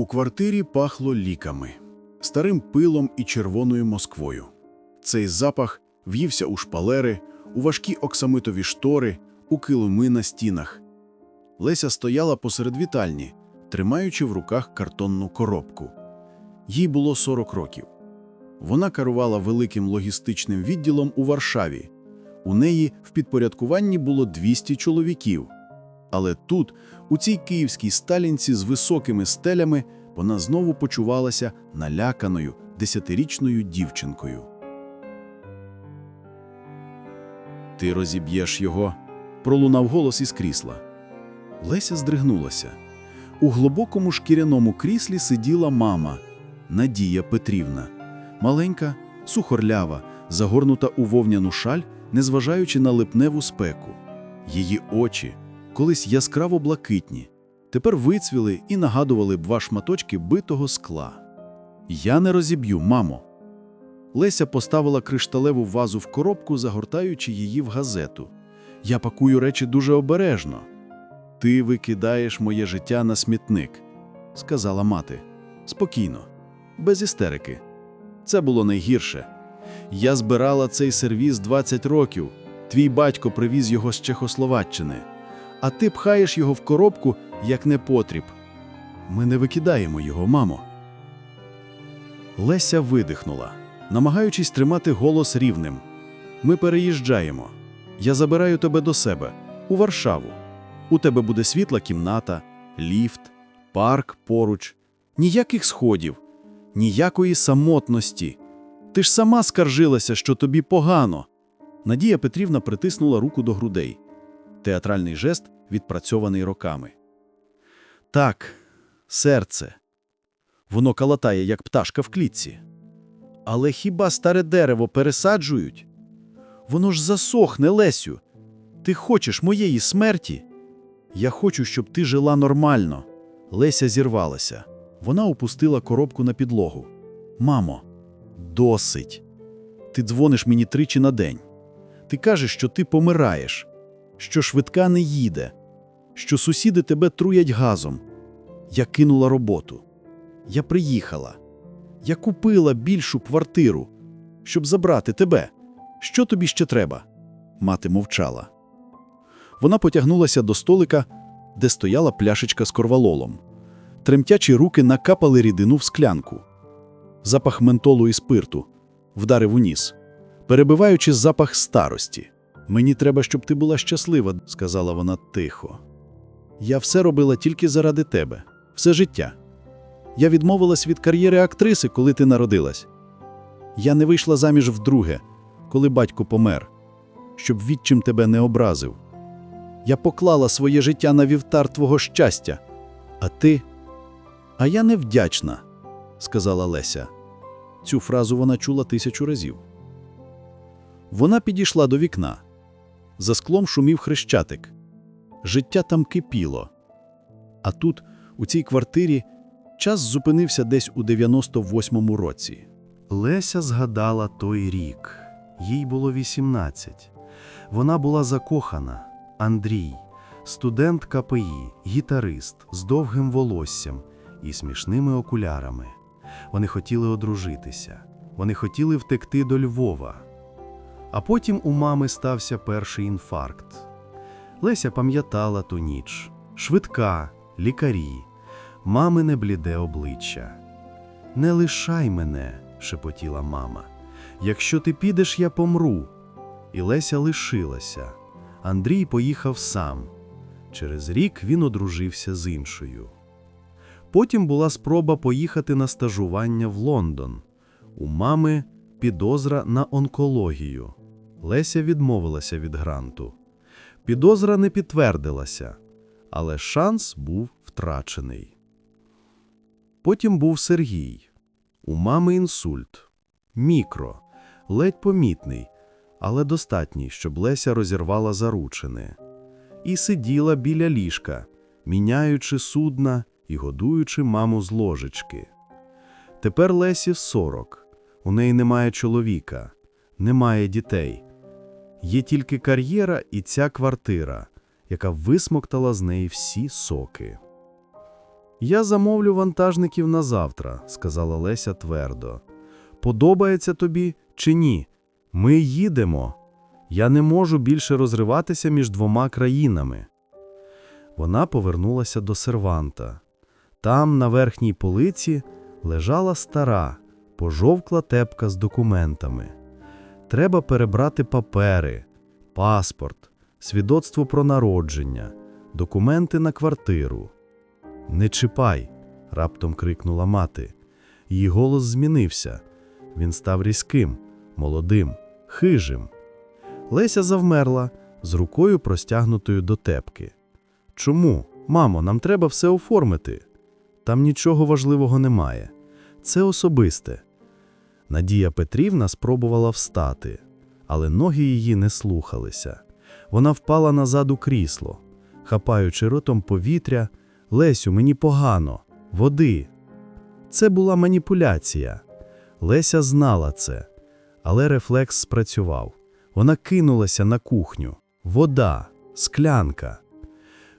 У квартирі пахло ліками, старим пилом і червоною Москвою. Цей запах в'ївся у шпалери, у важкі оксамитові штори, у килими на стінах. Леся стояла посеред вітальні, тримаючи в руках картонну коробку. Їй було 40 років. Вона керувала великим логістичним відділом у Варшаві. У неї в підпорядкуванні було 200 чоловіків. Але тут, у цій київській сталінці з високими стелями, вона знову почувалася наляканою десятирічною дівчинкою. Ти розіб'єш його, пролунав голос із крісла. Леся здригнулася. У глибокому шкіряному кріслі сиділа мама Надія Петрівна, маленька, сухорлява, загорнута у вовняну шаль, незважаючи на липневу спеку. Її очі, колись яскраво блакитні, тепер вицвіли і нагадували б два шматочки битого скла. Я не розіб'ю, мамо. Леся поставила кришталеву вазу в коробку, загортаючи її в газету. Я пакую речі дуже обережно. Ти викидаєш моє життя на смітник, сказала мати. Спокійно, без істерики. Це було найгірше. Я збирала цей сервіз 20 років. Твій батько привіз його з Чехословаччини, а ти пхаєш його в коробку як непотріб. Ми не викидаємо його, мамо. Леся видихнула, намагаючись тримати голос рівним. Ми переїжджаємо. Я забираю тебе до себе, у Варшаву. У тебе буде світла кімната, ліфт, парк поруч, ніяких сходів, ніякої самотності. Ти ж сама скаржилася, що тобі погано. Надія Петрівна притиснула руку до грудей. Театральний жест, відпрацьований роками. Так, серце. Воно калатає, як пташка в клітці. Але хіба старе дерево пересаджують? Воно ж засохне, Лесю. Ти хочеш моєї смерті? Я хочу, щоб ти жила нормально. Леся зірвалася. Вона опустила коробку на підлогу. Мамо, досить. Ти дзвониш мені тричі на день. Ти кажеш, що ти помираєш, що швидка не їде, що сусіди тебе труять газом. Я кинула роботу. Я приїхала. Я купила більшу квартиру, щоб забрати тебе. Що тобі ще треба? Мати мовчала. Вона потягнулася до столика, де стояла пляшечка з корвалолом. Тремтячі руки накапали рідину в склянку. Запах ментолу і спирту вдарив у ніс, перебиваючи запах старості. Мені треба, щоб ти була щаслива, сказала вона тихо. Я все робила тільки заради тебе, все життя. Я відмовилась від кар'єри актриси, коли ти народилась. Я не вийшла заміж вдруге, коли батько помер, щоб відчим тебе не образив. Я поклала своє життя на вівтар твого щастя, а ти. А я невдячна, сказала Леся. Цю фразу вона чула тисячу разів. Вона підійшла до вікна. За склом шумів хрещатик. Життя там кипіло. А тут, у цій квартирі, час зупинився десь у 98-му році. Леся згадала той рік. Їй було 18. Вона була закохана. Андрій, студент КПІ, гітарист з довгим волоссям і смішними окулярами. Вони хотіли одружитися, вони хотіли втекти до Львова. А потім у мами стався перший інфаркт. Леся пам'ятала ту ніч швидка, лікарі, мамине бліде обличчя. Не лишай мене, шепотіла мама. Якщо ти підеш, я помру. І Леся лишилася. Андрій поїхав сам. Через рік він одружився з іншою. Потім була спроба поїхати на стажування в Лондон. У мами підозра на онкологію. Леся відмовилася від гранту. Підозра не підтвердилася, але шанс був втрачений. Потім був Сергій. У мами інсульт. Мікро, ледь помітний, але достатній, щоб Леся розірвала заручини. І сиділа біля ліжка, міняючи судна і годуючи маму з ложечки. Тепер Лесі 40. У неї немає чоловіка, немає дітей. Є тільки кар'єра і ця квартира, яка висмоктала з неї всі соки. Я замовлю вантажників на завтра, сказала Леся твердо. Подобається тобі чи ні? Ми їдемо. Я не можу більше розриватися між двома країнами. Вона повернулася до серванта. Там, на верхній полиці, лежала стара, пожовкла тепка з документами. Треба перебрати папери, паспорт, свідоцтво про народження, документи на квартиру. Не чіпай, раптом крикнула мати. Її голос змінився. Він став різким, молодим, хижим. Леся завмерла з рукою простягнутою до тепки. Чому? Мамо, нам треба все оформити. Там нічого важливого немає. Це особисте. Надія Петрівна спробувала встати, але ноги її не слухалися. Вона впала назад у крісло, хапаючи ротом повітря. Лесю, мені погано, води. Це була маніпуляція. Леся знала це, але рефлекс спрацював. Вона кинулася на кухню. Вода, склянка.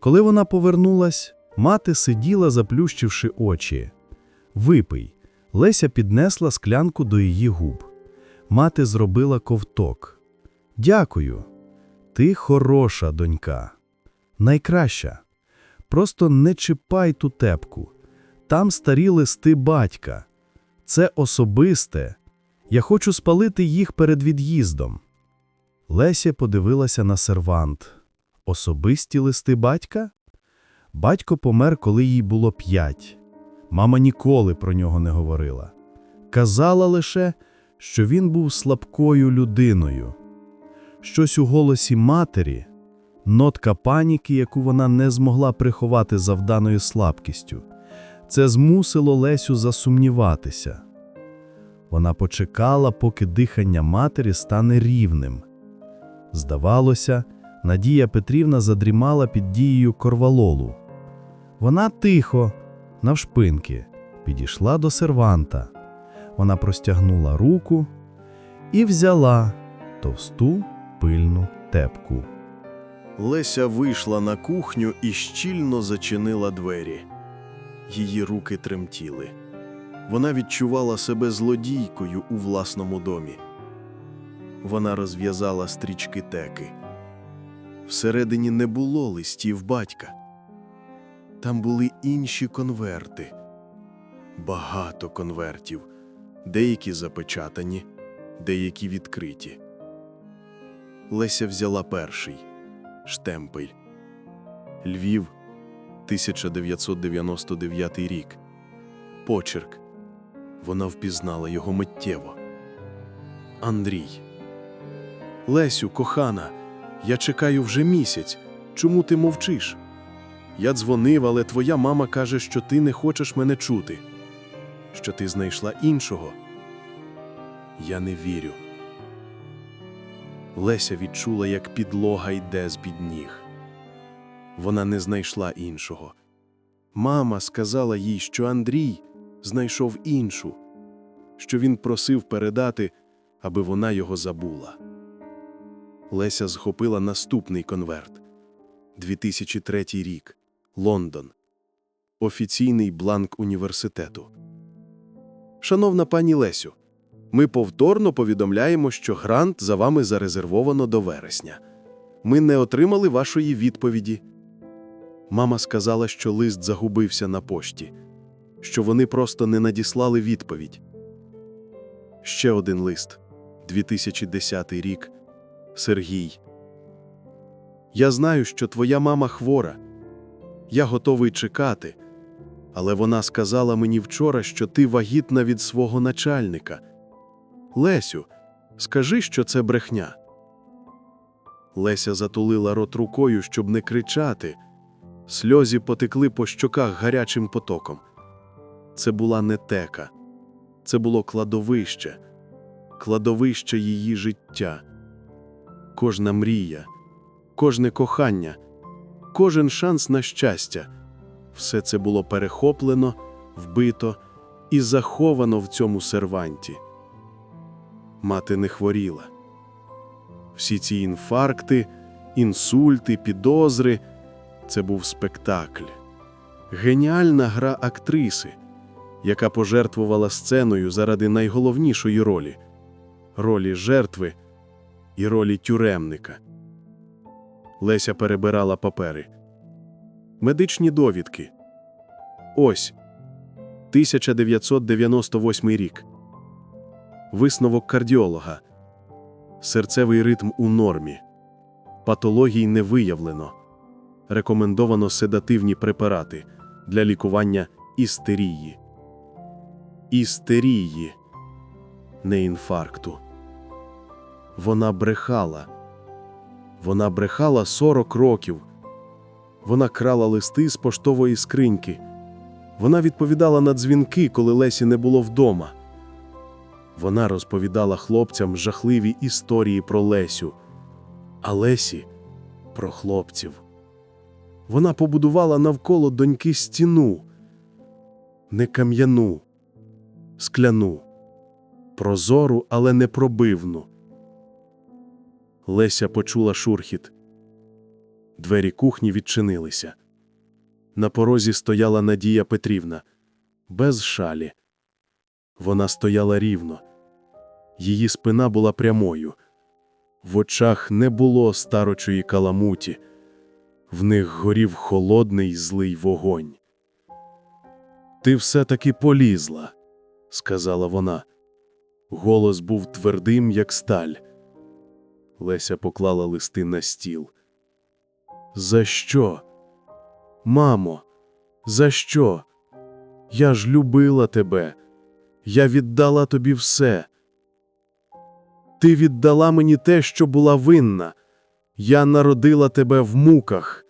Коли вона повернулась, мати сиділа, заплющивши очі. Випий. Леся піднесла склянку до її губ. Мати зробила ковток. Дякую. Ти хороша донька. Найкраща. Просто не чіпай ту тепку. Там старі листи батька. Це особисте. Я хочу спалити їх перед від'їздом. Леся подивилася на сервант. Особисті листи батька? Батько помер, коли їй було п'ять. Мама ніколи про нього не говорила. Казала лише, що він був слабкою людиною. Щось у голосі матері, нотка паніки, яку вона не змогла приховати завданою слабкістю. Це змусило Лесю засумніватися. Вона почекала, поки дихання матері стане рівним. Здавалося, Надія Петрівна задрімала під дією корвалолу. Вона тихо, навшпиньки, підійшла до серванта. Вона простягнула руку і взяла товсту пильну тепку. Леся вийшла на кухню і щільно зачинила двері. Її руки тремтіли. Вона відчувала себе злодійкою у власному домі. Вона розв'язала стрічки теки. Всередині не було листів батька. Там були інші конверти. Багато конвертів, деякі запечатані, деякі відкриті. Леся взяла перший штемпель. Львів, 1999 рік. Почерк. Вона впізнала його миттєво. Андрій. Лесю, кохана, я чекаю вже місяць. Чому ти мовчиш? Я дзвонив, але твоя мама каже, що ти не хочеш мене чути, що ти знайшла іншого. Я не вірю. Леся відчула, як підлога йде з-під ніг. Вона не знайшла іншого. Мама сказала їй, що Андрій знайшов іншу, що він просив передати, аби вона його забула. Леся схопила наступний конверт. 2003 рік. Лондон. Офіційний бланк університету. Шановна пані Лесю, ми повторно повідомляємо, що грант за вами зарезервовано до вересня. Ми не отримали вашої відповіді. Мама сказала, що лист загубився на пошті, що вони просто не надіслали відповідь. Ще один лист 2010 рік. Сергій. Я знаю, що твоя мама хвора. Я готовий чекати, але вона сказала мені вчора, що ти вагітна від свого начальника. Лесю, скажи, що це брехня. Леся затулила рот рукою, щоб не кричати. Сльозі потекли по щоках гарячим потоком. Це була не тека, це було кладовище, кладовище її життя. Кожна мрія, кожне кохання, кожен шанс на щастя все це було перехоплено, вбито і заховано в цьому серванті. Мати не хворіла. Всі ці інфаркти, інсульти, підозри це був спектакль, Геніальна гра актриси, яка пожертвувала сценою заради найголовнішої ролі ролі жертви і ролі тюремника. Леся перебирала папери. Медичні довідки. Ось 1998 рік. Висновок кардіолога. Серцевий ритм у нормі. Патологій не виявлено. Рекомендовано седативні препарати для лікування істерії. Істерії, не інфаркту. Вона брехала. Вона брехала 40 років. Вона крала листи з поштової скриньки. Вона відповідала на дзвінки, коли Лесі не було вдома. Вона розповідала хлопцям жахливі історії про Лесю, а Лесі про хлопців. Вона побудувала навколо доньки стіну, не кам'яну, скляну, прозору, але не пробивну. Леся почула шурхіт. Двері кухні відчинилися. На порозі стояла Надія Петрівна, без шалі. Вона стояла рівно. Її спина була прямою. В очах не було старочої каламуті. В них горів холодний злий вогонь. Ти все-таки полізла, сказала вона. Голос був твердим, як сталь. Леся поклала листи на стіл. За що? Мамо, за що? Я ж любила тебе. Я віддала тобі все. Ти віддала мені те, що була винна. Я народила тебе в муках.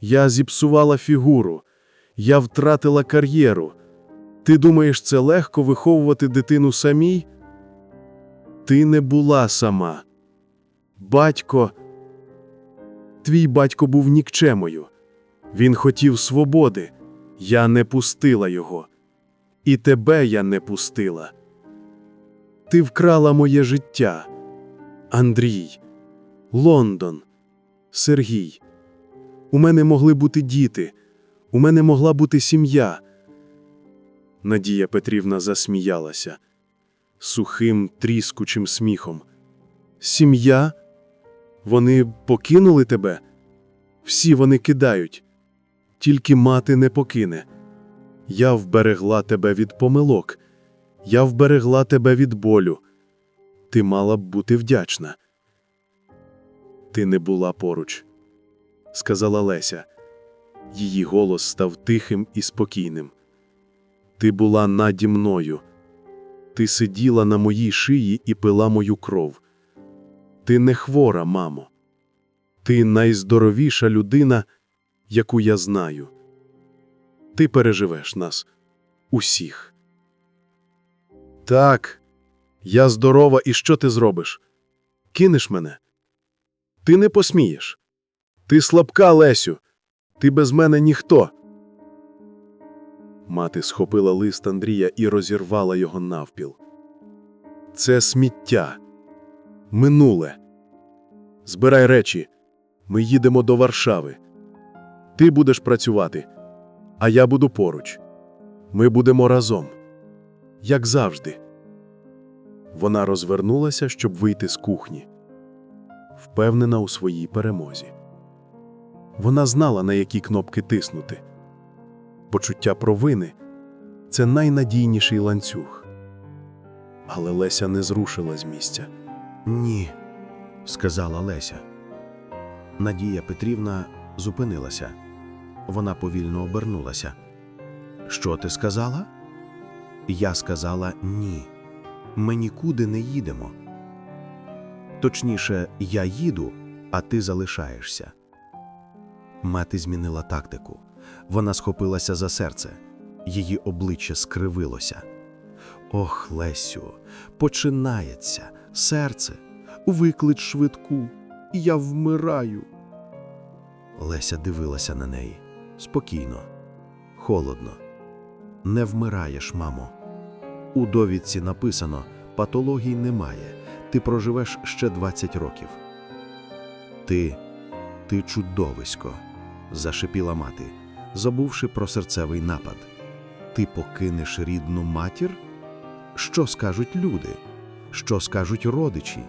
Я зіпсувала фігуру. Я втратила кар'єру. Ти думаєш, це легко виховувати дитину самій? Ти не була сама. Батько. Твій батько був нікчемою. Він хотів свободи. Я не пустила його. І тебе я не пустила. Ти вкрала моє життя. Андрій, Лондон, Сергій. У мене могли бути діти, у мене могла бути сім'я. Надія Петрівна засміялася сухим, тріскучим сміхом. Сім'я? Вони покинули тебе? Всі вони кидають. Тільки мати не покине. Я вберегла тебе від помилок. Я вберегла тебе від болю. Ти мала б бути вдячна. Ти не була поруч, сказала Леся. Її голос став тихим і спокійним. Ти була наді мною. Ти сиділа на моїй шиї і пила мою кров. Ти не хвора, мамо. Ти найздоровіша людина, яку я знаю. Ти переживеш нас усіх. Так, я здорова, і що ти зробиш? Кинеш мене? Ти не посмієш. Ти слабка, Лесю. Ти без мене ніхто. Мати схопила лист Андрія і розірвала його навпіл. Це сміття. Минуле. Збирай речі. Ми їдемо до Варшави. Ти будеш працювати, а я буду поруч. Ми будемо разом. Як завжди. Вона розвернулася, щоб вийти з кухні, впевнена у своїй перемозі. Вона знала, на які кнопки тиснути. Почуття провини це найнадійніший ланцюг. Але Леся не зрушила з місця. Ні, сказала Леся. Надія Петрівна зупинилася. Вона повільно обернулася. Що ти сказала? Я сказала ні. Ми нікуди не їдемо. Точніше, я їду, а ти залишаєшся. Мати змінила тактику. Вона схопилася за серце. Її обличчя скривилося. Ох, Лесю, починається серце. Виклич швидку, я вмираю. Леся дивилася на неї спокійно, холодно. Не вмираєш, мамо. У довідці написано: патологій немає. Ти проживеш ще 20 років. Ти, ти чудовисько, зашипіла мати. забувши про серцевий напад. Ти покинеш рідну матір? Що скажуть люди? Що скажуть родичі?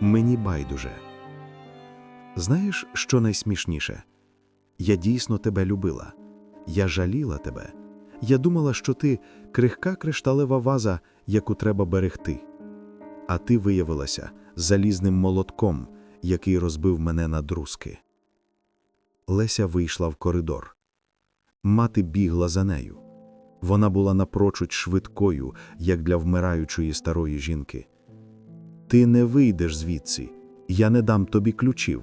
Мені байдуже. Знаєш, що найсмішніше? Я дійсно тебе любила. Я жаліла тебе. Я думала, що ти крихка кришталева ваза, яку треба берегти. А ти виявилася залізним молотком, який розбив мене на друзки. Леся вийшла в коридор. Мати бігла за нею. Вона була напрочуд швидкою, як для вмираючої старої жінки. Ти не вийдеш звідси, я не дам тобі ключів,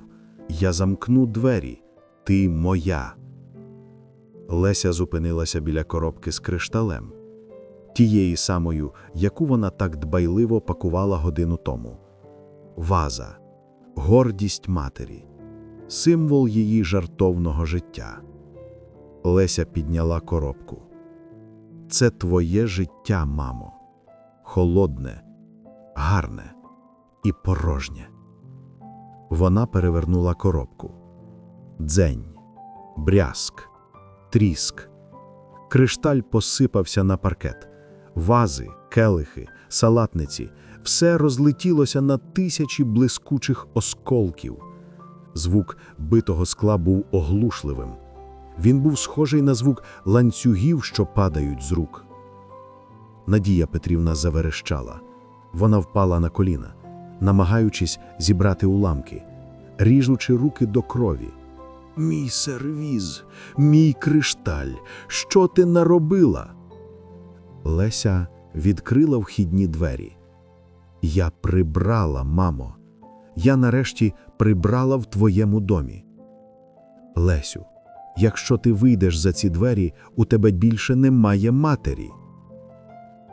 я замкну двері, ти моя. Леся зупинилася біля коробки з кришталем, тієї самою, яку вона так дбайливо пакувала годину тому. Ваза, гордість матері, символ її жартовного життя. Леся підняла коробку. Це твоє життя, мамо. Холодне, гарне і порожнє. Вона перевернула коробку. Дзень, брязк, тріск. Кришталь посипався на паркет. Вази, келихи, салатниці все розлетілося на тисячі блискучих осколків. Звук битого скла був оглушливим. Він був схожий на звук ланцюгів, що падають з рук. Надія Петрівна заверещала. Вона впала на коліна, намагаючись зібрати уламки, ріжучи руки до крові. Мій сервіз, мій кришталь, що ти наробила? Леся відкрила вхідні двері. Я прибрала, мамо. Я нарешті прибрала в твоєму домі. Лесю, якщо ти вийдеш за ці двері, у тебе більше немає матері.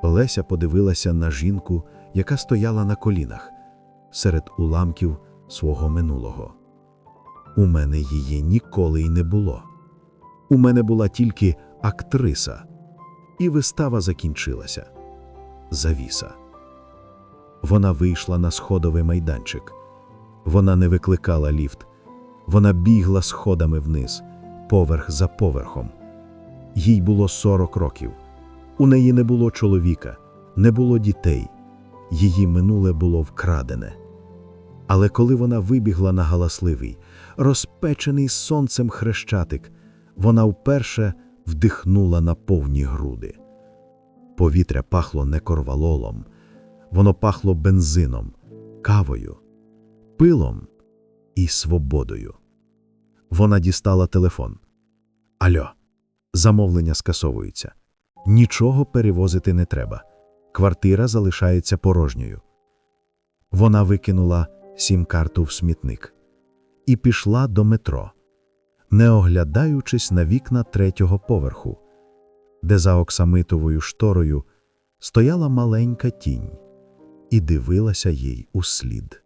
Леся подивилася на жінку, яка стояла на колінах серед уламків свого минулого. У мене її ніколи й не було. У мене була тільки актриса, і вистава закінчилася. Завіса. Вона вийшла на сходовий майданчик. Вона не викликала ліфт. Вона бігла сходами вниз, поверх за поверхом. Їй було 40 років. У неї не було чоловіка, не було дітей. Її минуле було вкрадене. Але коли вона вибігла на галасливий, розпечений сонцем хрещатик, вона вперше вдихнула на повні груди. Повітря пахло не корвалолом, воно пахло бензином, кавою, пилом і свободою. Вона дістала телефон. Альо, замовлення скасовується. Нічого перевозити не треба. Квартира залишається порожньою. Вона викинула сім-карту в смітник і пішла до метро, не оглядаючись на вікна третього поверху, де за оксамитовою шторою стояла маленька тінь і дивилася їй услід.